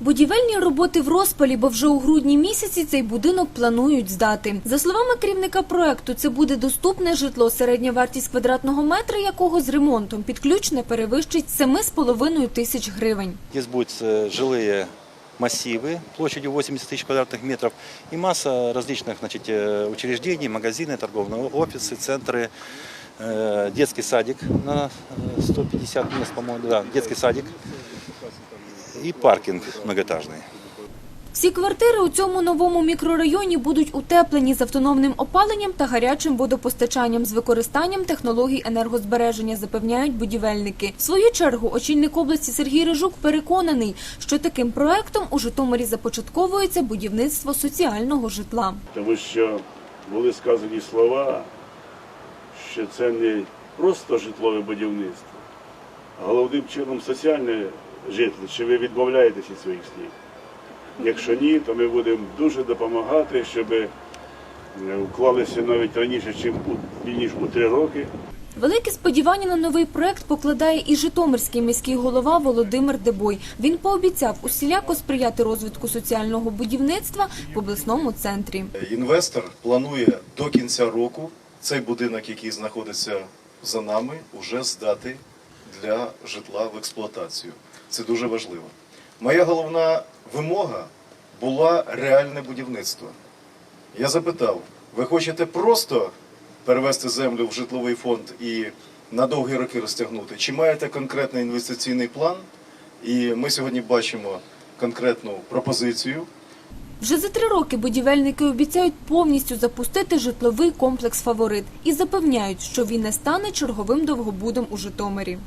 Будівельні роботи в розпалі, бо вже у грудні місяці цей будинок планують здати. За словами керівника проекту, це буде доступне житло, середня вартість квадратного метра якого з ремонтом під ключ не перевищить 7,5 тисяч гривень. Здесь будут э, жилые массивы площадью 80 тысяч квадратных метров и масса различных значит, э, учреждений, магазины, торговые офисы, центры, э, детский садик на э, 150 мест, по-моему, да, детский садик и паркинг многоэтажный. Всі квартири у цьому новому мікрорайоні будуть утеплені з автономним опаленням та гарячим водопостачанням з використанням технологій енергозбереження, запевняють будівельники. В свою чергу очільник області Сергій Рижук переконаний, що таким проектом у Житомирі започатковується будівництво соціального житла. тому що були сказані слова, що це не просто житлове будівництво, а головним чином соціальне житло. Чи ви відмовляєтесь від своїх слів? Якщо ні, то ми будемо дуже допомагати, щоб е, уклалися навіть раніше, ніж у три роки. Великі сподівання на новий проект покладає і житомирський міський голова Володимир Дебой. Він пообіцяв усіляко сприяти розвитку соціального будівництва в обласному центрі. Інвестор планує до кінця року цей будинок, який знаходиться за нами, уже здати для житла в експлуатацію. Це дуже важливо. Моя головна вимога була реальне будівництво. Я запитав: ви хочете просто перевести землю в житловий фонд і на довгі роки розтягнути? Чи маєте конкретний інвестиційний план? І ми сьогодні бачимо конкретну пропозицію. Вже за три роки будівельники обіцяють повністю запустити житловий комплекс «Фаворит» і запевняють, що він не стане черговим довгобудом у Житомирі.